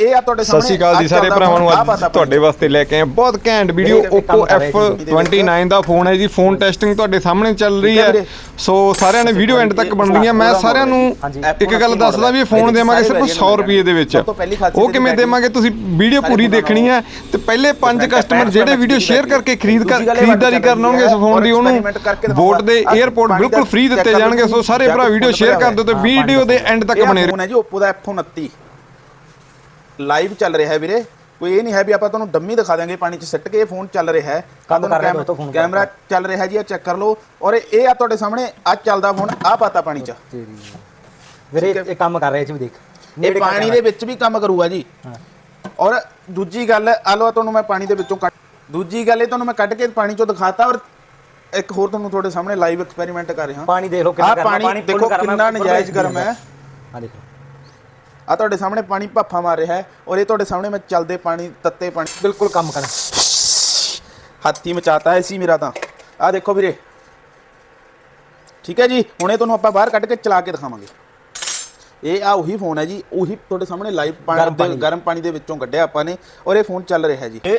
ਇਹ ਆ ਤੁਹਾਡੇ ਸਤਿ ਸ਼੍ਰੀ ਅਕਾਲ ਜੀ ਸਾਰੇ ਭਰਾਵਾਂ ਨੂੰ ਅੱਜ ਤੁਹਾਡੇ ਵਾਸਤੇ ਲੈ ਕੇ ਆਏ ਬਹੁਤ ਘੈਂਟ ਵੀਡੀਓ Oppo ਕੰਮ ਕਰ ਰਹੇ ਜੀ। F29 ਦਾ ਫੋਨ ਹੈ ਜੀ ਫੋਨ ਟੈਸਟਿੰਗ ਤੁਹਾਡੇ ਸਾਹਮਣੇ ਚੱਲ ਰਹੀ ਹੈ। ਸੋ ਸਾਰਿਆਂ ਨੇ ਵੀਡੀਓ ਐਂਡ ਤੱਕ ਬਣਨੀ ਹੈ। ਮੈਂ ਸਾਰਿਆਂ ਨੂੰ। ਇੱਕ ਗੱਲ ਦੱਸਦਾ ਵੀ ਇਹ ਫੋਨ ਦੇਵਾਂਗੇ ਸਿਰਫ 100 ਰੁਪਏ ਦੇ ਵਿੱਚ। ਉਹ ਕਿਵੇਂ ਦੇਵਾਂਗੇ ਤੁਸੀਂ ਵੀਡੀਓ ਪੂਰੀ ਦੇਖਣੀ ਹੈ ਤੇ ਪਹਿਲੇ ਪੰਜ ਕਸਟਮਰ ਜਿਹੜੇ ਵੀਡੀਓ ਸ਼ੇਅਰ ਕਰਕੇ ਖਰੀਦ ਇਹ ਖਰੀਦਦਾਰੀ ਕਰਨ ਆਉਣਗੇ ਇਸ ਫੋਨ ਦੀ ਉਹਨੂੰ ਬੋਟ ਦੇ। 에어ਪੋਰਟ ਪਾਣੀ ਬਿਲਕੁਲ ਫ੍ਰੀ ਦਿੱਤੇ ਕਰ ਜਾਣਗੇ। ਸੋ ਸਾਰੇ ਭਰਾ ਵੀਡੀਓ ਸ਼ੇਅਰ ਕਰ ਦਿਓ ਤੇ ਵੀਡੀਓ ਦੇ ਐਂਡ ਤੱਕ ਬਣੇ ਰਹੋ ਫੋਨ ਹੈ ਜੀ Oppo ਦਾ F29 ਲਾਈਵ ਚੱਲ ਰਿਹਾ ਹੈ ਵੀਰੇ। ਕੋਈ ਇਹ ਨਹੀਂ ਹੈ ਵੀ ਆਪਾਂ ਤੁਹਾਨੂੰ ਡੰਮੀ ਦਿਖਾ ਦਾਂਗੇ ਪਾਣੀ 'ਚ ਸਿੱਟ ਕੇ ਇਹ ਫੋਨ ਚੱਲ ਰਿਹਾ ਹੈ। ਤੁਹਾਨੂੰ ਕੈਮਰਾ ਚੱਲ ਰਿਹਾ ਜੀ ਇਹ ਚੈੱਕ ਕਰ ਲਓ। ਔਰ ਇਹ ਆ ਤੁਹਾਡੇ ਸਾਹਮਣੇ ਆ ਚੱਲਦਾ ਫੋਨ ਆ ਪਾਤਾ ਪਾਣੀ 'ਚ। ਵੀਰੇ ਇਹ ਕੰਮ ਕਰ ਰਿਹਾ ਇਹ ਚ ਵੀ ਦੇਖ। ਇਹ ਪਾਣੀ ਦੇ ਵਿੱਚ ਵੀ ਕੰਮ ਕਰੂਗਾ ਜੀ। ਹਾਂ। ਔਰ ਦੂਜੀ ਗੱਲ ਆ ਲਓ ਤੁਹਾਨੂੰ ਮੈਂ ਪਾਣੀ ਦੇ ਵਿੱਚੋਂ ਕੱਢ ਦੂਜੀ ਗੱਲ ਇਹ ਤੁਹਾਨੂੰ ਮੈਂ ਕੱਢ ਕੇ ਪਾਣੀ ਚੋਂ ਦਿਖਾਤਾ ਔਰ ਇੱਕ ਹੋਰ ਤੁਹਾਨੂੰ ਤੁਹਾਡੇ ਸਾਹਮਣੇ ਲਾਈਵ ਐਕਸਪੈਰੀਮੈਂਟ ਕਰ ਰਿਹਾ। ਪਾਣੀ ਦੇਖ ਲਓ ਆ ਕਿੰਨਾ ਪਾਣੀ ਦੇਖੋ ਨਜਾਇਜ਼ ਗਰਮ ਹੈ। ਆ ਦੇਖੋ। ਆ ਤੁਹਾਡੇ ਸਾਹਮਣੇ ਪਾਣੀ ਭੱਫਾ ਮਾਰ ਰਿਹਾ ਹੈ ਔਰ ਇਹ ਤੁਹਾਡੇ ਸਾਹਮਣੇ ਮੈਂ ਚੱਲਦੇ ਪਾਣੀ ਤੱਤੇ ਪਾਣੀ ਬਿਲਕੁਲ ਕੰਮ ਕਰ। ਹੱਥੀ ਮਚਾਤਾ ਹੈ ਸੀ ਮੇਰਾ ਤਾਂ। ਆ ਦੇਖੋ ਵੀਰੇ। ਠੀਕ ਹੈ ਜੀ ਹੁਣੇ ਤੁਹਾਨੂੰ ਆਪਾਂ ਬਾਹਰ ਕੱਢ ਕੇ ਚਲਾ ਕੇ ਦਿਖਾਵਾਂਗੇ। ਇਹ ਆ ਉਹੀ ਫੋਨ ਹੈ ਜੀ ਉਹੀ ਤੁਹਾਡੇ ਸਾਹਮਣੇ ਲਾਈਵ ਗਰਮ ਪਾਣੀ। ਗਰਮ ਪਾਣੀ ਦੇ ਵਿੱਚੋਂ ਕੱਢਿਆ ਆਪਾਂ ਨੇ ਔਰ ਇਹ ਫੋਨ ਚੱਲ ਰਿਹਾ ਹੈ ਜੀ। ਇਹ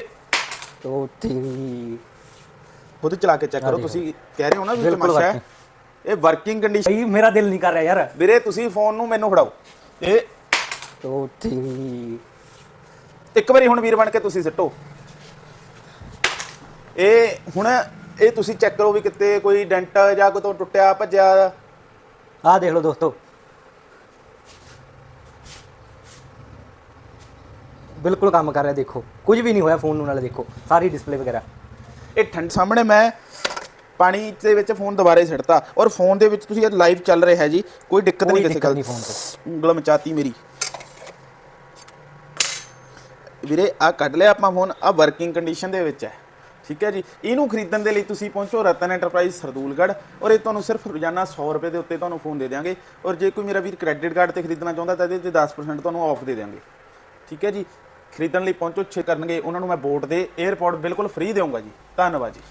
ਖੁਦ ਚਲਾ ਕੇ ਚੈੱਕ ਕਰੋ। ਤੁਸੀਂ ਕਹਿ ਰਹੇ ਹੋ ਨਾ ਵੀ ਤਮਾਸ਼ਾ ਹੈ। ਇਹ ਵਰਕਿੰਗ ਕੰਡੀਸ਼ਨ ਮੇਰਾ ਦਿਲ ਨਹੀਂ ਕਰ ਰਿਹਾ ਯਾਰ। ਵੀਰੇ ਤੁਸੀਂ ਫੋਨ ਨੂੰ ਮੈਨੂੰ ਫੜਾਓ। ਇਹ ਤੇਰੀ ਇੱਕ ਵਾਰੀ ਹੁਣ ਵੀਰ ਬਣ ਕੇ ਤੁਸੀਂ ਸਿੱਟੋ। ਇਹ ਹੁਣ ਇਹ ਤੁਸੀਂ ਚੈੱਕ ਕਰੋ ਵੀ ਕਿਤੇ ਕੋਈ ਡੈਂਟ ਜਾਂ ਕੋਈ ਤੋਂ ਟੁੱਟਿਆ ਭੱਜਿਆ। ਆ ਦੇਖ ਲਓ ਦੋਸਤੋ। ਬਿਲਕੁਲ ਕੰਮ ਕਰ ਰਿਹਾ ਦੇਖੋ। ਕੁਝ ਵੀ ਨਹੀਂ ਹੋਇਆ ਫੋਨ ਨੂੰ ਨਾਲੇ ਦੇਖੋ। ਸਾਰੀ ਡਿਸਪਲੇ ਵਗੈਰਾ। ਇਹ ਠੰਡ ਸਾਹਮਣੇ ਮੈਂ ਪਾਣੀ ਦੇ ਵਿੱਚ ਫੋਨ ਦੁਬਾਰੇ ਸਿੱਟਤਾ। ਔਰ ਫੋਨ ਦੇ ਵਿੱਚ ਤੁਸੀਂ ਇਹ ਲਾਈਵ ਚੱਲ ਰਿਹਾ ਹੈ ਜੀ। ਕੋਈ ਦਿੱਕਤ ਨਹੀਂ ਕਿਸੇ ਗੱਲ ਨਹੀਂ ਫੋਨ ਤੇ। ਉਂਗਲ ਮਚਾਤੀ ਮੇਰੀ। ਵੀਰੇ ਆ ਕੱਢ ਲਿਆ ਆਪਾਂ ਫੋਨ ਆ ਵਰਕਿੰਗ ਕੰਡੀਸ਼ਨ ਦੇ ਵਿੱਚ ਹੈ। ਠੀਕ ਹੈ ਜੀ? ਇਹਨੂੰ ਖਰੀਦਣ ਦੇ ਲਈ ਤੁਸੀਂ ਪਹੁੰਚੋ ਰਤਨ ਐਂਟਰਪ੍ਰਾਈਜ਼ ਸਰਦੂਲਗੜ੍ਹ, ਔਰ ਇਹ ਤੁਹਾਨੂੰ ਸਿਰਫ ਰੋਜ਼ਾਨਾ 100 ਰੁਪਏ ਦੇ ਉੱਤੇ ਤੁਹਾਨੂੰ ਫੋਨ ਦੇ ਦੇਵਾਂਗੇ ਔਰ ਜੇ ਕੋਈ ਮੇਰਾ ਵੀਰ ਕ੍ਰੈਡਿਟ ਕਾਰਡ ਤੇ ਖਰੀਦਣਾ ਚਾਹੁੰਦਾ ਤਾਂ ਇਹਦੇ ਤੇ 10% ਤੁਹਾਨੂੰ ਆਫ ਦੇ ਦੇਵਾਂਗੇ ਠੀਕ ਹੈ ਜੀ? ਖਰੀਦਣ ਲਈ ਪਹੁੰਚੋ, ਛੇ ਕਰਨਗੇ, ਉਹਨਾਂ ਨੂੰ ਮੈਂ ਬੋਟ ਦੇ 에어ਪੋਰਟ ਬਿਲਕੁਲ ਫ੍ਰੀ ਦੇਵਾਂਗਾ ਜੀ। ਧੰਨਵਾਦ ਜੀ।